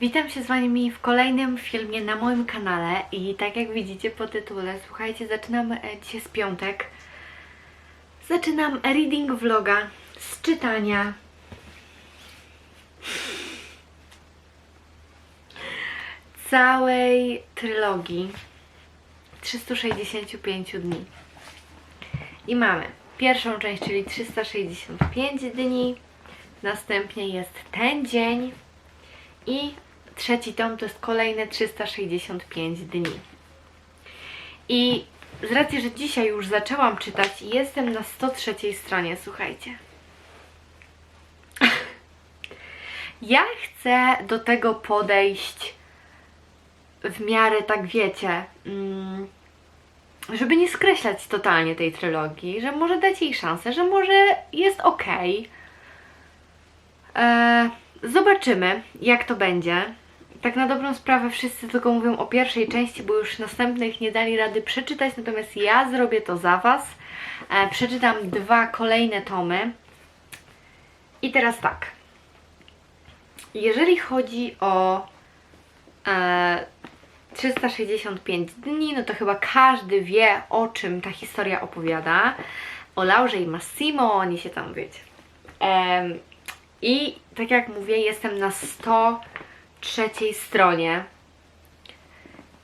Witam się z Wami w kolejnym filmie na moim kanale i tak jak widzicie po tytule, słuchajcie, zaczynam e, dzisiaj z piątek. Zaczynam reading vloga z czytania. Całej trylogii 365 dni. I mamy pierwszą część, czyli 365 dni. Następnie jest ten dzień, i trzeci tom to jest kolejne 365 dni. I z racji, że dzisiaj już zaczęłam czytać jestem na 103 stronie, słuchajcie. Ja chcę do tego podejść w miarę, tak wiecie, mm, żeby nie skreślać totalnie tej trylogii, że może dać jej szansę, że może jest okej. Eee, Zobaczymy, jak to będzie. Tak na dobrą sprawę wszyscy tylko mówią o pierwszej części, bo już następnych nie dali rady przeczytać, natomiast ja zrobię to za Was. E, przeczytam dwa kolejne tomy. I teraz tak. Jeżeli chodzi o e, 365 dni, no to chyba każdy wie, o czym ta historia opowiada. O Laurze i Massimo, oni się tam, wiecie. Em, i tak jak mówię, jestem na 103 stronie.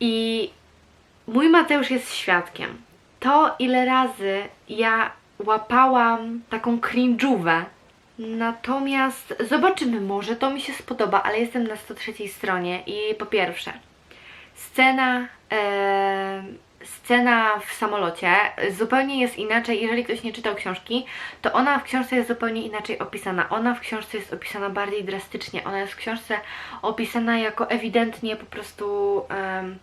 I mój Mateusz jest świadkiem. To, ile razy ja łapałam taką cringe'ówę. Natomiast zobaczymy, może to mi się spodoba, ale jestem na 103 stronie i po pierwsze, scena. E, scena w samolocie zupełnie jest inaczej, jeżeli ktoś nie czytał książki, to ona w książce jest zupełnie inaczej opisana. Ona w książce jest opisana bardziej drastycznie. Ona jest w książce opisana jako ewidentnie po prostu um,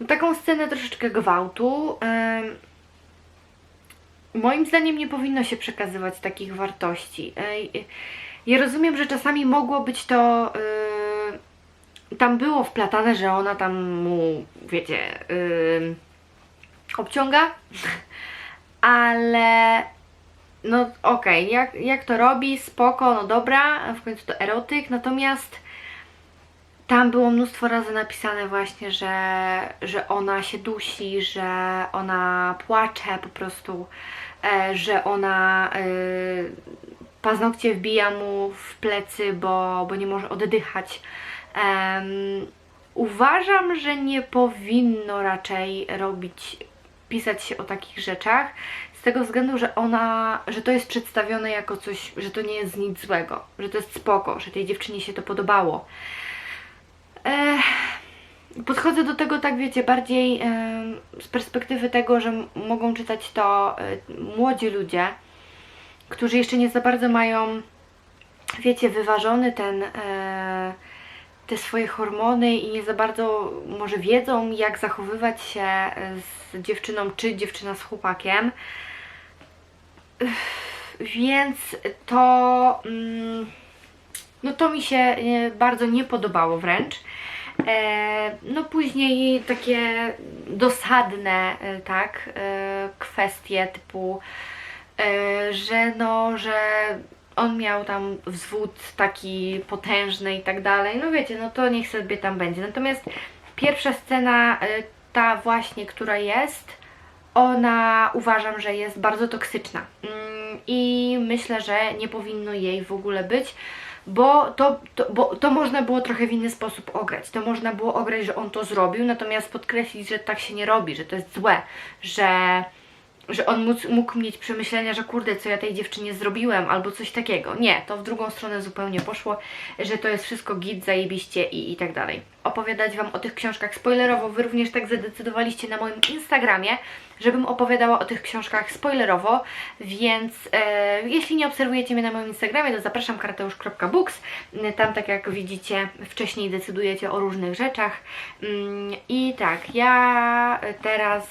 no, taką scenę troszeczkę gwałtu. Um, moim zdaniem nie powinno się przekazywać takich wartości. Ja rozumiem, że czasami mogło być to. Yy, tam było wplatane, że ona tam mu, wiecie, yy, obciąga, ale no okej, jak, jak to robi, spoko, no dobra, w końcu to erotyk, natomiast tam było mnóstwo razy napisane właśnie, że, że ona się dusi, że ona płacze po prostu, e, że ona e, paznokcie wbija mu w plecy, bo, bo nie może oddychać. Em, uważam, że nie powinno raczej robić, pisać się o takich rzeczach, z tego względu, że ona, że to jest przedstawione jako coś, że to nie jest nic złego, że to jest spoko, że tej dziewczynie się to podobało. Ech, podchodzę do tego, tak wiecie, bardziej z perspektywy tego, że mogą czytać to e, młodzi ludzie, którzy jeszcze nie za bardzo mają, wiecie, wyważony ten, e, te swoje hormony i nie za bardzo może wiedzą, jak zachowywać się z dziewczyną, czy dziewczyna z chłopakiem. Więc to, mm, no to mi się e, bardzo nie podobało wręcz. E, no później takie dosadne, e, tak, kwestie typu, że no, że on miał tam wzwód taki potężny i tak dalej, no wiecie, no to niech sobie tam będzie. Natomiast pierwsza scena, e, ta właśnie, która jest, ona uważam, że jest bardzo toksyczna Mm, i myślę, że nie powinno jej w ogóle być, bo to, to, bo to można było trochę w inny sposób ograć. To można było ograć, że on to zrobił, natomiast podkreślić, że tak się nie robi, że to jest złe, że że on mógł, mógł mieć przemyślenia, że kurde, co ja tej dziewczynie zrobiłem, albo coś takiego. Nie, to w drugą stronę zupełnie poszło, że to jest wszystko git, zajebiście i, i tak dalej. Opowiadać Wam o tych książkach spoilerowo, Wy również tak zadecydowaliście na moim Instagramie, żebym opowiadała o tych książkach spoilerowo, więc e, jeśli nie obserwujecie mnie na moim Instagramie, to zapraszam karteusz.books. Tam, tak jak widzicie, wcześniej decydujecie o różnych rzeczach. Mm, I tak, ja teraz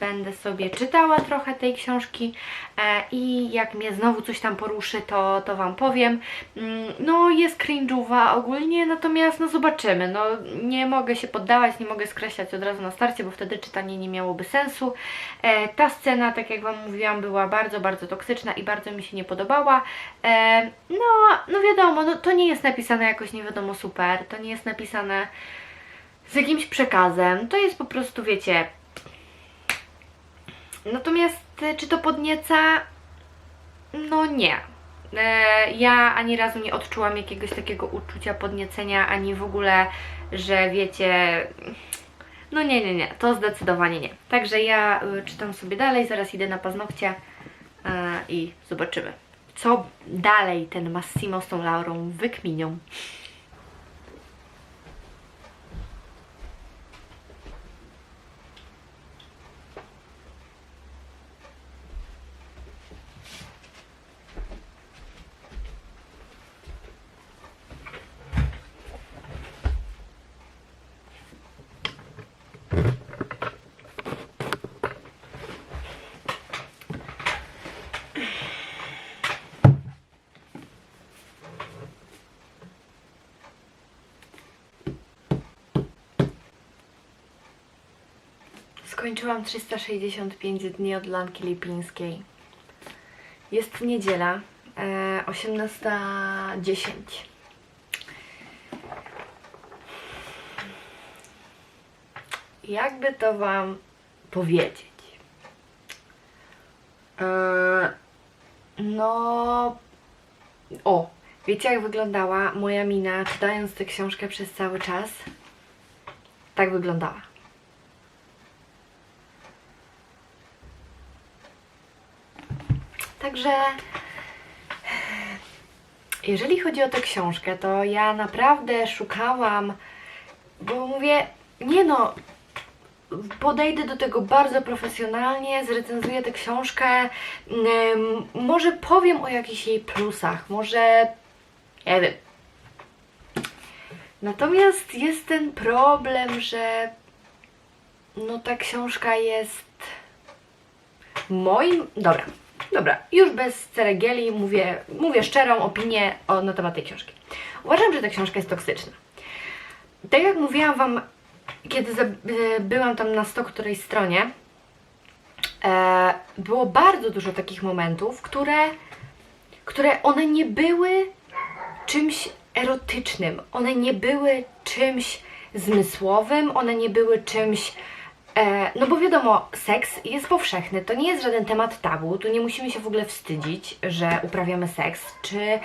będę sobie czytała trochę tej książki e, i jak mnie znowu coś tam poruszy, to, to Wam powiem. Mm, No, jest cringe'owa ogólnie, natomiast no zobaczymy. No, nie mogę się poddawać, nie mogę skreślać od razu na starcie, bo wtedy czytanie nie miałoby sensu. E, ta scena, tak jak Wam mówiłam, była bardzo, bardzo toksyczna i bardzo mi się nie podobała. E, no, no wiadomo, no, to nie jest napisane jakoś nie wiadomo super, to nie jest napisane z jakimś przekazem, to jest po prostu, wiecie... Natomiast e, czy to podnieca? No nie. Ja ani razu nie odczułam jakiegoś takiego uczucia podniecenia, ani w ogóle, że wiecie... No nie, nie, nie, to zdecydowanie nie. Także ja y, czytam sobie dalej, zaraz idę na paznokcie y, i zobaczymy, co dalej ten Massimo z tą Laurą wykminią. Skończyłam 365 dni od Lanki Lipińskiej. Jest niedziela, e, 18.10. Jakby to Wam powiedzieć? E, no. O, wiecie jak wyglądała moja mina czytając tę książkę przez cały czas? Tak wyglądała. Także jeżeli chodzi o tę książkę, to ja naprawdę szukałam, bo mówię, nie no, podejdę do tego bardzo profesjonalnie, zrecenzuję tę książkę, może powiem o jakichś jej plusach, może nie wiem. Natomiast jest ten problem, że no ta książka jest moim. Dobra, dobra, już bez ceregieli mówię, mówię szczerą opinię o, na temat tej książki. Uważam, że ta książka jest toksyczna. Tak jak mówiłam Wam, kiedy e, byłam tam na 100 którejś stronie, e, było bardzo dużo takich momentów, które, które one nie były czymś erotycznym, one nie były czymś zmysłowym, one nie były czymś no bo wiadomo, seks jest powszechny, to nie jest żaden temat tabu, tu nie musimy się w ogóle wstydzić, że uprawiamy seks, czy,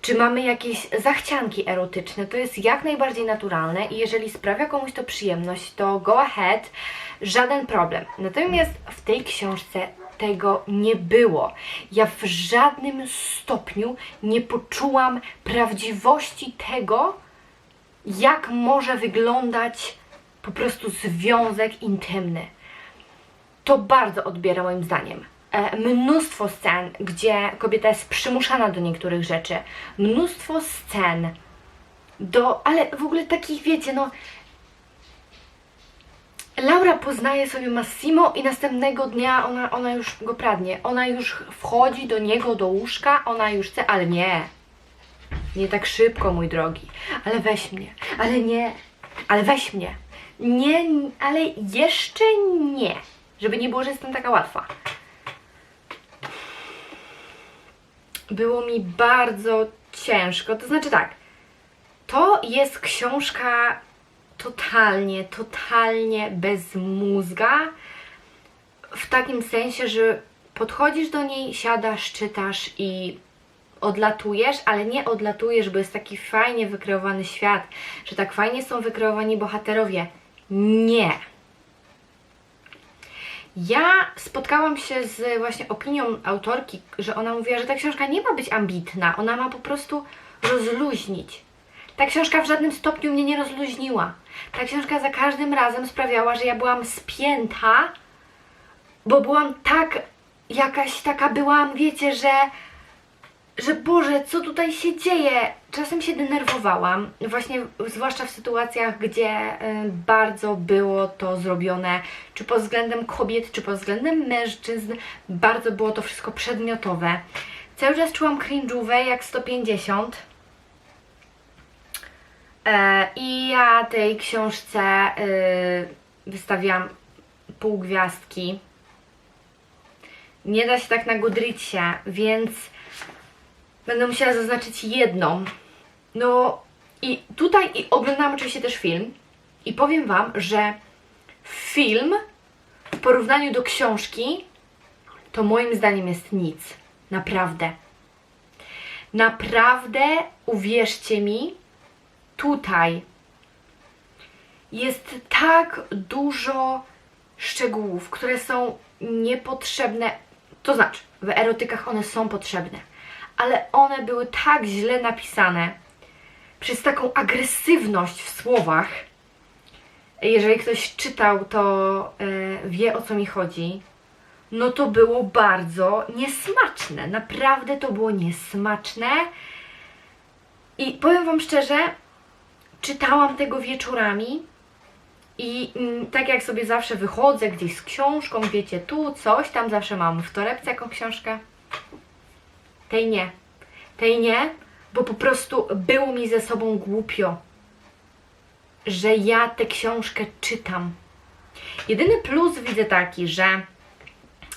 czy mamy jakieś zachcianki erotyczne, to jest jak najbardziej naturalne i jeżeli sprawia komuś to przyjemność, to go ahead, żaden problem. Natomiast w tej książce tego nie było. Ja w żadnym stopniu nie poczułam prawdziwości tego, jak może wyglądać po prostu związek intymny. To bardzo odbiera moim zdaniem. E, mnóstwo scen, gdzie kobieta jest przymuszana do niektórych rzeczy. Mnóstwo scen do, ale w ogóle takich, wiecie, no. Laura poznaje sobie Massimo i następnego dnia ona, ona już go pradnie. Ona już wchodzi do niego do łóżka, ona już chce, ale nie. Nie tak szybko, mój drogi. Ale weź mnie. Ale nie. Ale weź mnie. Nie, ale jeszcze nie. Żeby nie było, że jestem taka łatwa. Było mi bardzo ciężko. To znaczy tak, to jest książka totalnie, totalnie bez mózga. W takim sensie, że podchodzisz do niej, siadasz, czytasz i odlatujesz, ale nie odlatujesz, bo jest taki fajnie wykreowany świat, że tak fajnie są wykreowani bohaterowie. Nie. Ja spotkałam się z właśnie opinią autorki, że ona mówiła, że ta książka nie ma być ambitna, ona ma po prostu rozluźnić. Ta książka w żadnym stopniu mnie nie rozluźniła. Ta książka za każdym razem sprawiała, że ja byłam spięta, bo byłam tak, jakaś taka byłam, wiecie, że że Boże, co tutaj się dzieje? Czasem się denerwowałam, właśnie zwłaszcza w sytuacjach, gdzie y, bardzo było to zrobione, czy pod względem kobiet, czy pod względem mężczyzn, bardzo było to wszystko przedmiotowe. Cały czas czułam cringe'ówę jak 150. E, I ja tej książce y, wystawiłam pół gwiazdki. Nie da się tak na Goodreadsie, więc będę musiała zaznaczyć jedną. No i tutaj i oglądałam oczywiście też film i powiem Wam, że film w porównaniu do książki to moim zdaniem jest nic. Naprawdę. Naprawdę, uwierzcie mi, tutaj jest tak dużo szczegółów, które są niepotrzebne. To znaczy, w erotykach one są potrzebne, ale one były tak źle napisane przez taką agresywność w słowach. Jeżeli ktoś czytał, to e, wie o co mi chodzi. No to było bardzo niesmaczne. Naprawdę to było niesmaczne. I powiem Wam szczerze, czytałam tego wieczorami i mm, tak jak sobie zawsze wychodzę gdzieś z książką, wiecie, tu coś, tam zawsze mam w torebce jaką książkę. Tej nie. Tej nie, bo po prostu było mi ze sobą głupio, że ja tę książkę czytam. Jedyny plus widzę taki, że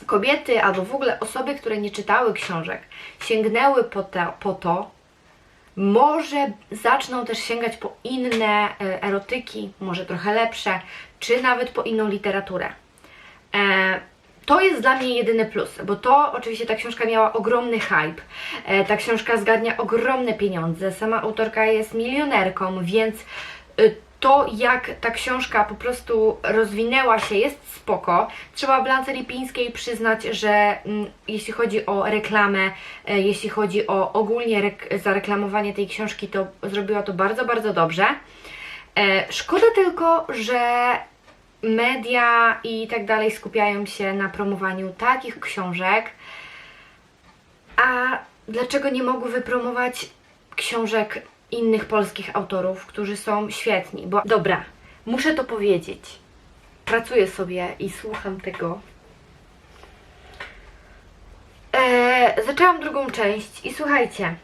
kobiety albo w ogóle osoby, które nie czytały książek, sięgnęły po, te, po to, może zaczną też sięgać po inne e, erotyki, może trochę lepsze, czy nawet po inną literaturę. E, to jest dla mnie jedyny plus, bo to oczywiście ta książka miała ogromny hype. E, ta książka zgarnia ogromne pieniądze. Sama autorka jest milionerką, więc y, to jak ta książka po prostu rozwinęła się jest spoko. Trzeba Blance Lipińskiej przyznać, że mm, jeśli chodzi o reklamę, e, jeśli chodzi o ogólnie rek- zareklamowanie tej książki, to zrobiła to bardzo, bardzo dobrze. E, szkoda tylko, że media i tak dalej skupiają się na promowaniu takich książek, a dlaczego nie mogły wypromować książek innych polskich autorów, którzy są świetni? Bo dobra, muszę to powiedzieć. Pracuję sobie i słucham tego. Eee, zaczęłam drugą część i słuchajcie.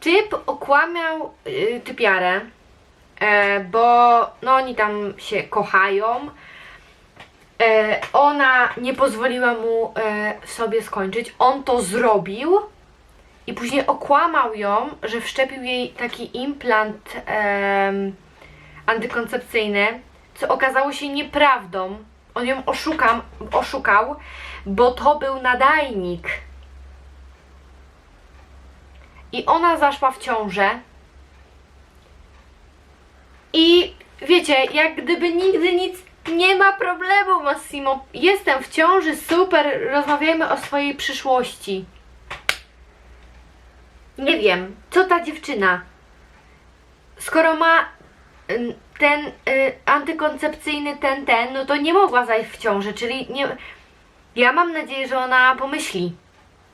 Typ okłamał yy, typiarę, bo no oni tam się kochają. E, ona nie pozwoliła mu e, sobie skończyć. On to zrobił i później okłamał ją, że wszczepił jej taki implant antykoncepcyjny, co okazało się nieprawdą. On ją oszukam, oszukał, bo to był nadajnik. I ona zaszła w ciążę. I wiecie, jak gdyby nigdy nic nie ma problemu, Massimo. Jestem w ciąży, super, rozmawiajmy o swojej przyszłości. Nie wiem, co ta dziewczyna, skoro ma ym, ten y, antykoncepcyjny ten, ten, no to nie mogła zajść w ciąży, czyli nie... Ja mam nadzieję, że ona pomyśli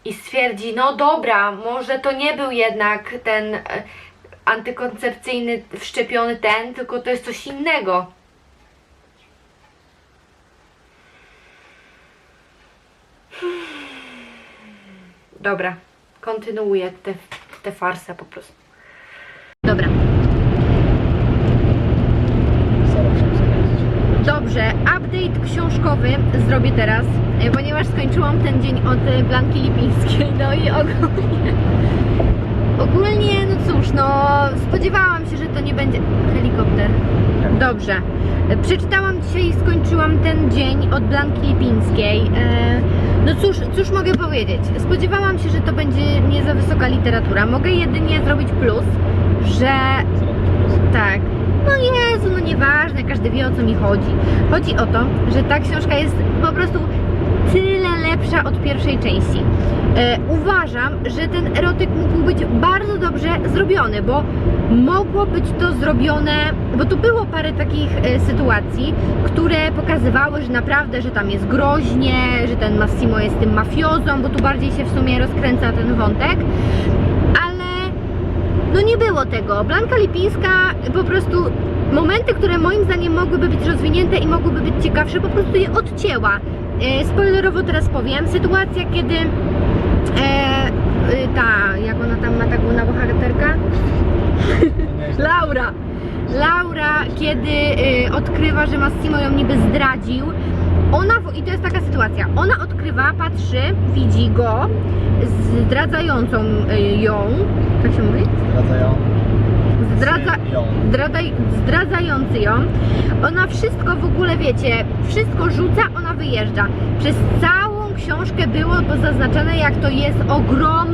i stwierdzi, no dobra, może to nie był jednak ten y, antykoncepcyjny wszczepiony ten, tylko to jest coś innego. Dobra, kontynuuję tę te farsę po prostu. Dobra. Dobrze, update książkowy zrobię teraz, ponieważ skończyłam ten dzień od Blanki Lipińskiej, no i ogólnie... Ogólnie, no cóż, no spodziewałam się, że to nie będzie helikopter. Dobrze. E, Przeczytałam dzisiaj i skończyłam ten dzień od Blanki Lipińskiej. E, No cóż, cóż mogę powiedzieć? Spodziewałam się, że to będzie nie za wysoka literatura. Mogę jedynie zrobić plus, że tak. No Jezu, no nieważne, każdy wie o co mi chodzi. Chodzi o to, że ta książka jest po prostu tyle lepsza od pierwszej części. E, uważam, że ten erotyk mógł być bardzo dobrze zrobiony, bo mogło być to zrobione, bo tu było parę takich e, sytuacji, które pokazywały, że naprawdę, że tam jest groźnie, że ten Massimo jest tym mafiozą, bo tu bardziej się w sumie rozkręca ten wątek, ale no nie było tego. Blanka Lipińska po prostu momenty, które moim zdaniem mogłyby być rozwinięte i mogłyby być ciekawsze, po prostu je odcięła. E, spoilerowo teraz powiem, sytuacja kiedy e, y, ta, jak ona tam ma ta główna bohaterka? Laura. Laura, kiedy y, odkrywa, że Massimo ją niby zdradził, ona, i to jest taka sytuacja, ona odkrywa, patrzy, widzi go, zdradzającą y, ją, tak się mówi? Zdradzają Zdradza, ją. zdradzaj, zdradzający ją. Ona wszystko w ogóle, wiecie, wszystko rzuca, ona wyjeżdża. Przez całą książkę było to zaznaczone, jak to jest ogrom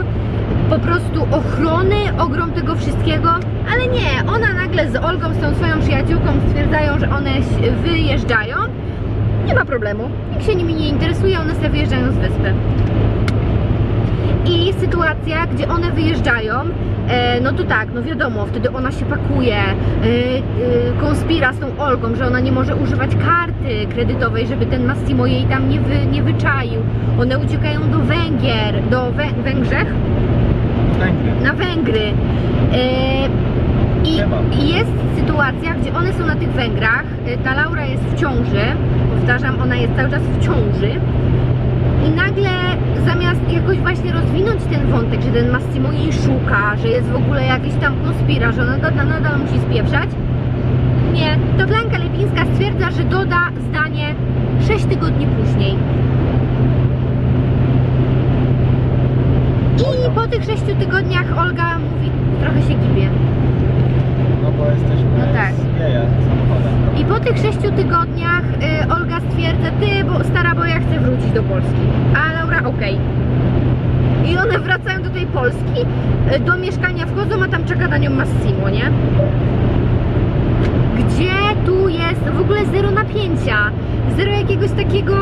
po prostu ochrony, ogrom tego wszystkiego, ale nie, ona nagle z Olgą, z tą swoją przyjaciółką stwierdzają, że one wyjeżdżają. Nie ma problemu, nikt się nimi nie interesuje, one sobie wyjeżdżają z wyspy. I sytuacja, gdzie one wyjeżdżają, e, no to tak, no wiadomo, wtedy ona się pakuje, e, e, konspira z tą Olgą, że ona nie może używać karty kredytowej, żeby ten Massimo jej tam nie, wy, nie wyczaił. One uciekają do Węgier, do Wę- Węgrzech, Węgry. na Węgry. I jest sytuacja, gdzie one są na tych Węgrach. Ta Laura jest w ciąży. Powtarzam, ona jest cały czas w ciąży. I nagle zamiast jakoś właśnie rozwinąć ten wątek, że ten Massimo jej szuka, że jest w ogóle jakiś tam konspira, że ona nadal, nadal musi spieprzać, nie, to Blanka Lepińska stwierdza, że doda zdanie 6 tygodni później. I po tych 6 tygodniach Olga mówi, trochę się gibie. No bo jesteśmy No tak. z wieje samochodem. I po tych 6 tygodniach y, Olga stwierdza, ty, bo stara, bo ja chcę wrócić do Polski. A Laura, okej. I one wracają do tej Polski, y, do mieszkania wchodzą, a tam czeka na nią Massimo, nie? Gdzie tu jest w ogóle zero napięcia, zero jakiegoś takiego...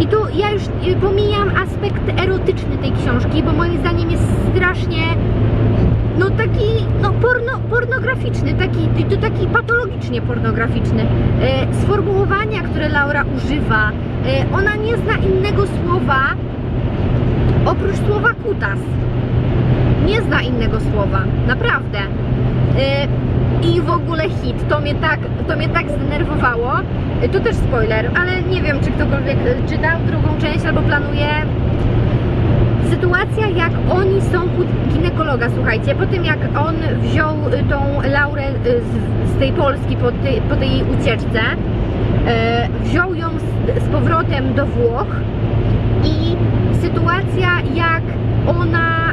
I tu ja już y, pomijam aspekt erotyczny tej książki, bo moim zdaniem jest strasznie no taki, no porno, pornograficzny, taki, to taki patologicznie pornograficzny. E, sformułowania, które Laura używa, e, ona nie zna innego słowa oprócz słowa kutas. Nie zna innego słowa, naprawdę. E, I w ogóle hit, to mnie tak, to mnie tak zdenerwowało. E, To też spoiler, ale nie wiem, czy ktokolwiek e, czytał drugą część albo planuje sytuacja, jak oni są u ginekologa, słuchajcie, po tym jak on wziął y, tą Laurę y, z, z tej Polski po, tej- po tej jej ucieczce, e, wziął ją z, z powrotem do Włoch i sytuacja, jak ona,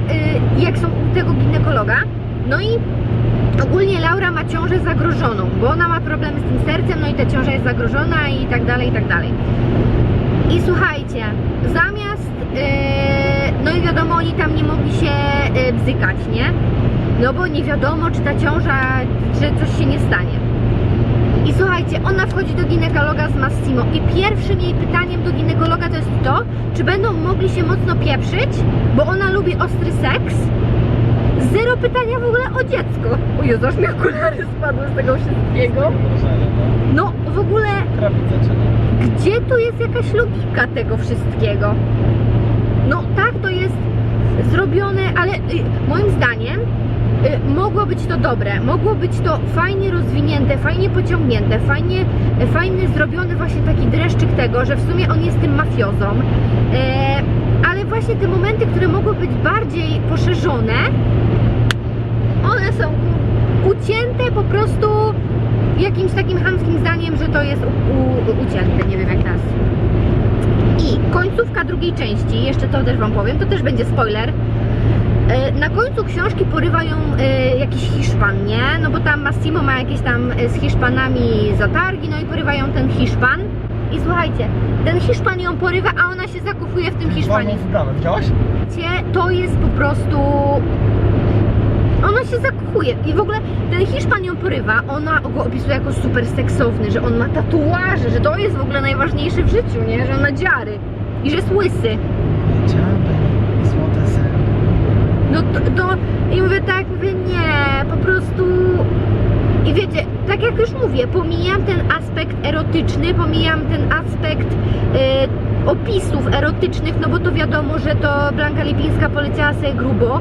y, jak są u tego ginekologa, no i ogólnie Laura ma ciążę zagrożoną, bo ona ma problemy z tym sercem, no i ta ciąża jest zagrożona i tak dalej, i tak dalej. I słuchajcie, zamiast, no i wiadomo, oni tam nie mogli się bzykać, nie? No bo nie wiadomo, czy ta ciąża, czy coś się nie stanie. I słuchajcie, ona wchodzi do ginekologa z Massimo i pierwszym jej pytaniem do ginekologa to jest to, czy będą mogli się mocno pieprzyć, bo ona lubi ostry seks. Zero pytania w ogóle o dziecko. O Jezu, aż mi okulary spadły z tego wszystkiego. No. W ogóle gdzie tu jest jakaś logika tego wszystkiego? No tak, to jest zrobione, ale y, moim zdaniem y, mogło być to dobre, mogło być to fajnie rozwinięte, fajnie pociągnięte, fajnie, y, fajny zrobiony właśnie taki dreszczyk tego, że w sumie on jest tym mafiozą. E, ale właśnie te momenty, które mogły być bardziej poszerzone, one są ucięte po prostu jakimś takim chamskim zdaniem, że to jest u, u, ucięte, nie wiem jak teraz. I końcówka drugiej części, jeszcze to też Wam powiem, to też będzie spoiler. E, Na końcu książki porywa ją e, jakiś Hiszpan, nie? No bo tam Massimo ma jakieś tam e, z Hiszpanami zatargi, no i porywają ten Hiszpan. I słuchajcie, ten Hiszpan ją porywa, a ona się zakufuje w tym Hiszpanie. Wiecie, to jest po prostu. Ona się zakochuje i w ogóle ten Hiszpan ją porywa, ona go opisuje jako super seksowny, że on ma tatuaże, że to jest w ogóle najważniejsze w życiu, nie? Że on ma dziary i że jest łysy. No to, to i mówię tak, mówię nie, po prostu i wiecie, tak jak już mówię, pomijam ten aspekt erotyczny, pomijam ten aspekt e, opisów erotycznych, no bo to wiadomo, że to Blanka Lipińska poleciała sobie grubo.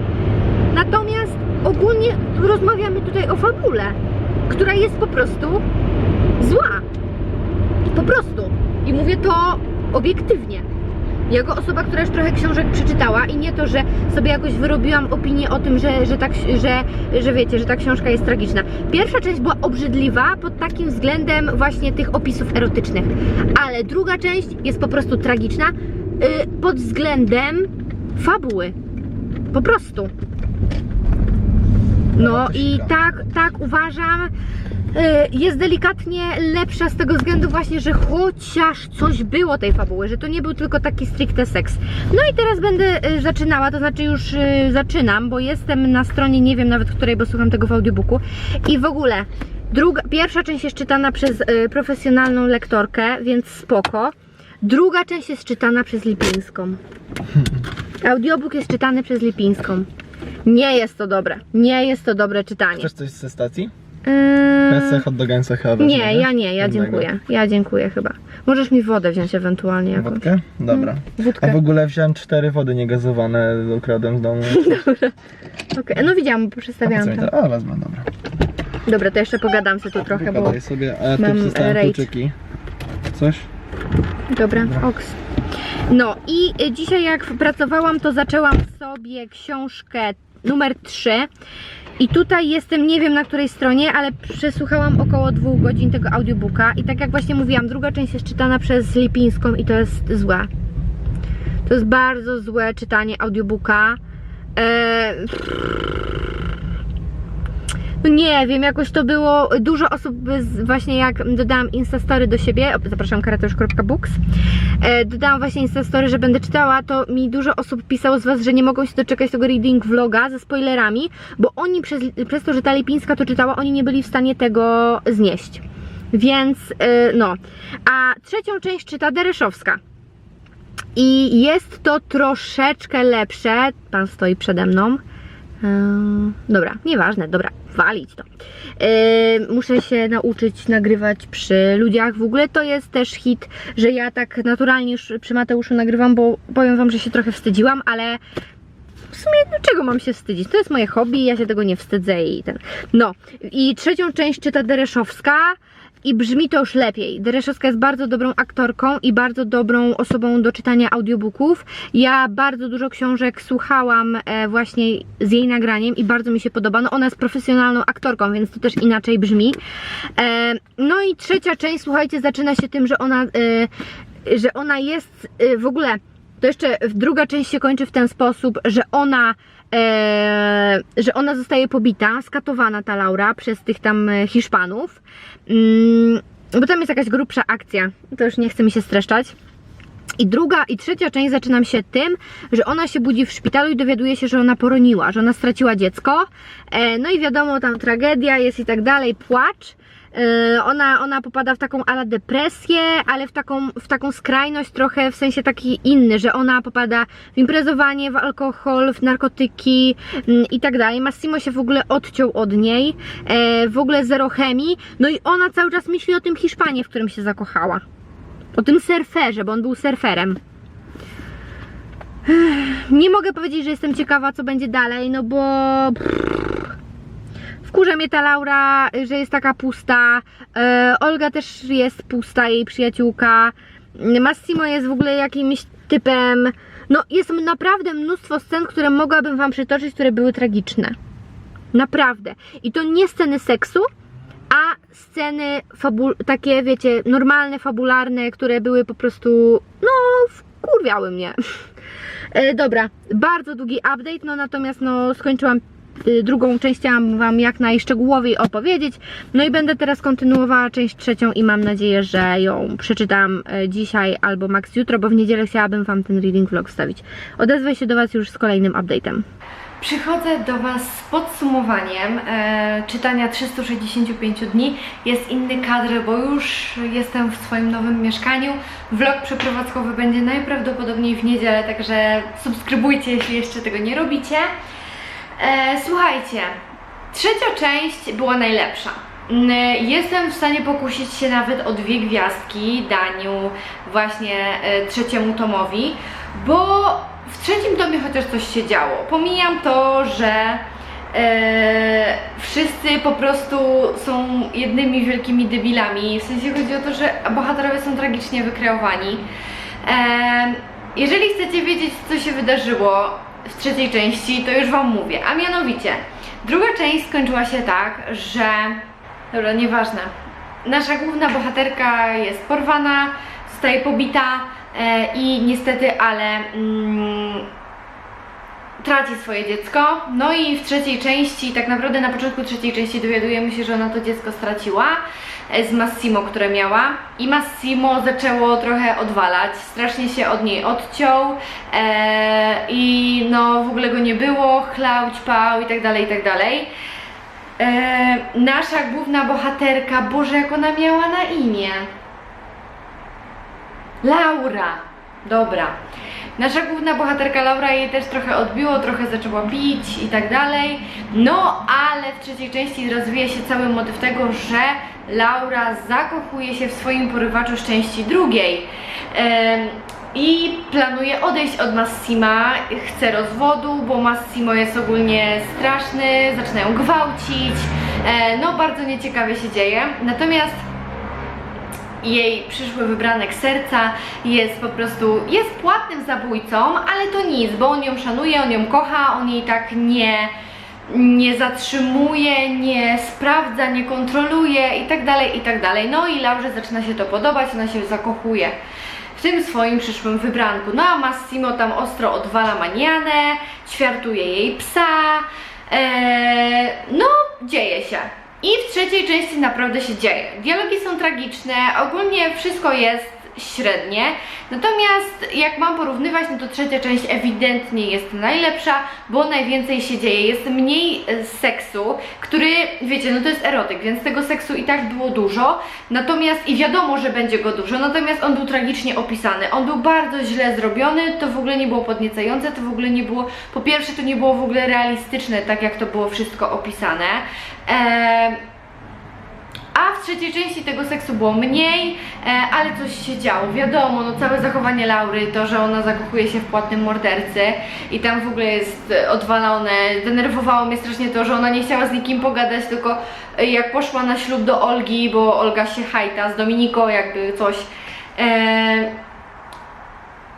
Natomiast ogólnie rozmawiamy tutaj o fabule, która jest po prostu zła. Po prostu. I mówię to obiektywnie. Jako osoba, która już trochę książek przeczytała i nie to, że sobie jakoś wyrobiłam opinię o tym, że, że, tak, że, że wiecie, że ta książka jest tragiczna. Pierwsza część była obrzydliwa pod takim względem właśnie tych opisów erotycznych, ale druga część jest po prostu tragiczna y, pod względem fabuły. Po prostu. No to i tak, tak uważam. y, Jest delikatnie lepsza z tego względu właśnie, że chociaż coś było tej fabuły, że to nie był tylko taki stricte seks. No i teraz będę y, zaczynała, to znaczy już y, zaczynam, bo jestem na stronie, nie wiem nawet której, bo słucham tego w audiobooku. I w ogóle druga, pierwsza część jest czytana przez profesjonalną lektorkę, więc spoko. Druga część jest czytana przez Lipińską. Audiobook jest czytany przez Lipińską. Nie jest to dobre. Nie jest to dobre czytanie. Chcesz coś ze stacji? Yy, hot dogańca chyba wezmę, nie, ja nie, ja dziękuję. Ja dziękuję chyba. Możesz mi wodę wziąć ewentualnie jakąś. Wodkę? Dobra. A Wódkę. w ogóle wziąłem cztery wody niegazowane, ukradłem z domu. Okej, no widziałam, bo A przestawiałam tam. to? A, wezmę, dobra. Dobra, to jeszcze pogadam sobie tu trochę, bo... Pogadaj sobie, a ja mam kluczyki. Coś? Dobra, Dobra. oks. No i y, dzisiaj jak pracowałam, to zaczęłam sobie książkę numer 3. I tutaj jestem, nie wiem na której stronie, ale przesłuchałam około dwóch godzin tego audiobooka. I tak jak właśnie mówiłam, druga część jest czytana przez Lipińską i to jest złe. To jest bardzo złe czytanie audiobooka. Eee... Nie wiem, jakoś to było. Dużo osób z, właśnie jak dodałam Instastory do siebie, zapraszam karatusz.books, e, dodałam właśnie Instastory, że będę czytała, to mi dużo osób pisało z Was, że nie mogą się doczekać tego reading vloga ze spoilerami, bo oni przez, przez to, że ta Lipińska to czytała, oni nie byli w stanie tego znieść. Więc e, no. A trzecią część czyta Dereszowska. I jest to troszeczkę lepsze. Pan stoi przede mną. Ym, dobra, nieważne, dobra, walić to. Ym, muszę się nauczyć nagrywać przy ludziach. W ogóle to jest też hit, że ja tak naturalnie już przy Mateuszu nagrywam, bo powiem wam, że się trochę wstydziłam, ale w sumie no, czego mam się wstydzić? To jest moje hobby, ja się tego nie wstydzę i ten. No, i trzecią część czyta Dereszowska. I brzmi to już lepiej. Dereszowska jest bardzo dobrą aktorką i bardzo dobrą osobą do czytania audiobooków. Ja bardzo dużo książek słuchałam e, właśnie z jej nagraniem i bardzo mi się podoba. No ona jest profesjonalną aktorką, więc to też inaczej brzmi. E, no i trzecia część, słuchajcie, zaczyna się tym, że ona, e, że ona jest w ogóle. To jeszcze druga część się kończy w ten sposób, że ona e, że ona zostaje pobita, skatowana ta Laura przez tych tam e, Hiszpanów. Mm, bo tam jest jakaś grubsza akcja. To już nie chce mi się streszczać. I druga i trzecia część zaczynam się tym, że ona się budzi w szpitalu i dowiaduje się, że ona poroniła, że ona straciła dziecko. E, no i wiadomo, tam tragedia jest i tak dalej, płacz. E, ona, ona popada w taką ala depresję, ale w taką, w taką skrajność trochę w sensie taki inny, że ona popada w imprezowanie, w alkohol, w narkotyki mm, i tak dalej. Massimo się w ogóle odciął od niej, e, w ogóle zero chemii, no i ona cały czas myśli o tym Hiszpanie, w którym się zakochała. O tym surferze, bo on był surferem. Nie mogę powiedzieć, że jestem ciekawa, co będzie dalej, no bo. Wkurza mnie ta Laura, że jest taka pusta. E, Olga też jest pusta, jej przyjaciółka. Massimo jest w ogóle jakimś typem. No, jest naprawdę mnóstwo scen, które mogłabym Wam przytoczyć, które były tragiczne. Naprawdę. I to nie sceny seksu, a sceny takie, wiecie, normalne, fabularne, które były po prostu, no, wkurwiały mnie. E, dobra, bardzo długi update, no natomiast no skończyłam drugą część, chciałam Wam jak najszczegółowiej opowiedzieć, no i będę teraz kontynuowała część trzecią i mam nadzieję, że ją przeczytam e, dzisiaj albo max jutro, bo w niedzielę chciałabym Wam ten reading vlog wstawić. Odezwę się do Was już z kolejnym update'em. Przychodzę do Was z podsumowaniem e, czytania 365 dni. Jest inny kadr, bo już jestem w swoim nowym mieszkaniu. Vlog przeprowadzkowy będzie najprawdopodobniej w niedzielę, także subskrybujcie, jeśli jeszcze tego nie robicie. E, słuchajcie, trzecia część była najlepsza. Jestem w stanie pokusić się nawet o dwie gwiazdki Daniu, właśnie e, trzeciemu tomowi, bo w trzecim tomie chociaż coś się działo. Pomijam to, że e, wszyscy po prostu są jednymi wielkimi debilami. W sensie chodzi o to, że bohaterowie są tragicznie wykreowani. E, jeżeli chcecie wiedzieć, co się wydarzyło w trzeciej części, to już Wam mówię. A mianowicie, druga część skończyła się tak, że. Dobra, nieważne. Nasza główna bohaterka jest porwana, zostaje pobita e, i niestety, ale. Mm, traci swoje dziecko. No i w trzeciej części, tak naprawdę na początku trzeciej części dowiadujemy się, że ona to dziecko straciła e, z Massimo, które miała. I Massimo zaczęło trochę odwalać, strasznie się od niej odciął e, i no w ogóle go nie było, chlał, ćpał i tak dalej, i tak dalej. E, nasza główna bohaterka, Boże jak ona miała na imię? Laura. Dobra. Nasza główna bohaterka Laura jej też trochę odbiło, trochę zaczęła bić i tak dalej. No, ale w trzeciej części rozwija się cały motyw tego, że Laura zakochuje się w swoim porywaczu z części drugiej. I planuje odejść od Massima, chce rozwodu, bo Massimo jest ogólnie straszny, zaczynają gwałcić. E, no, bardzo nieciekawie się dzieje. Natomiast jej przyszły wybranek serca jest po prostu, jest płatnym zabójcą, ale to nic, bo on ją szanuje, on ją kocha, on jej tak nie, nie zatrzymuje, nie sprawdza, nie kontroluje i tak dalej, i tak dalej. No i Laurze zaczyna się to podobać, ona się zakochuje w tym swoim przyszłym wybranku. No a Massimo tam ostro odwala manianę, ćwiartuje jej psa, eee, no dzieje się. I w trzeciej części naprawdę się dzieje. Dialogi są tragiczne, ogólnie wszystko jest średnie. Natomiast jak mam porównywać, no to trzecia część ewidentnie jest najlepsza, bo najwięcej się dzieje. Jest mniej e, seksu, który, wiecie, no to jest erotyk, więc tego seksu i tak było dużo. Natomiast i wiadomo, że będzie go dużo, natomiast on był tragicznie opisany. On był bardzo źle zrobiony, to w ogóle nie było podniecające, to w ogóle nie było, po pierwsze to nie było w ogóle realistyczne, tak jak to było wszystko opisane. Eee, trzeciej części tego seksu było mniej, e, ale coś się działo. Wiadomo, no całe zachowanie Laury, to, że ona zakochuje się w płatnym mordercy i tam w ogóle jest e, odwalone. Denerwowało mnie strasznie to, że ona nie chciała z nikim pogadać, tylko e, jak poszła na ślub do Olgi, bo Olga się hajta z Dominiką, jakby coś.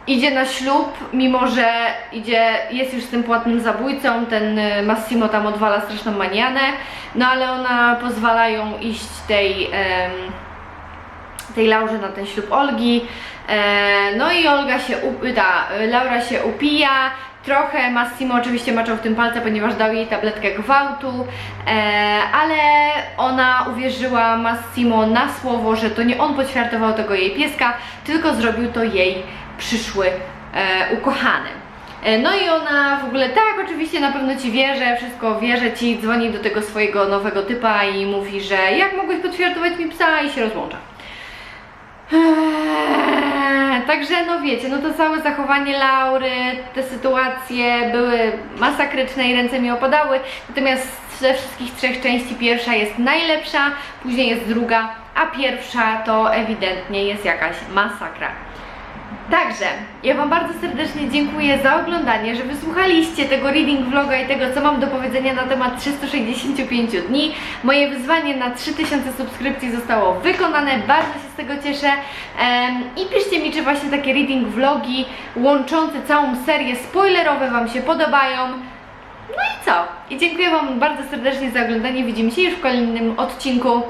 Idzie na ślub, mimo że idzie, jest już z tym płatnym zabójcą, ten y, Massimo tam odwala straszną manianę, no ale ona pozwala ją iść tej, tej Laurze na ten ślub Olgi, e, no i Olga się, up- ta, y, Laura się upija, Trochę Massimo oczywiście maczał w tym palce, ponieważ dał jej tabletkę gwałtu, e, ale ona uwierzyła Massimo na słowo, że to nie on poćwiartował tego jej pieska, tylko zrobił to jej przyszły e, ukochany. E, No i ona w ogóle tak, oczywiście na pewno ci wierzę, wszystko wierzę ci, dzwoni do tego swojego nowego typa i mówi, że jak mogłeś poćwiartować mi psa i się rozłącza. Eee, Także no wiecie, no to całe zachowanie Laury, te sytuacje były masakryczne i ręce mi opadały, natomiast ze wszystkich trzech części pierwsza jest najlepsza, później jest druga, a pierwsza to ewidentnie jest jakaś masakra. Także, ja Wam bardzo serdecznie dziękuję za oglądanie, że wysłuchaliście tego reading vloga i tego, co mam do powiedzenia na temat 365 dni. Moje wyzwanie na 3000 subskrypcji zostało wykonane, bardzo się z tego cieszę. I piszcie mi, czy właśnie takie reading vlogi łączące całą serię spoilerowe Wam się podobają. No i co? I dziękuję Wam bardzo serdecznie za oglądanie. Widzimy się już w kolejnym odcinku.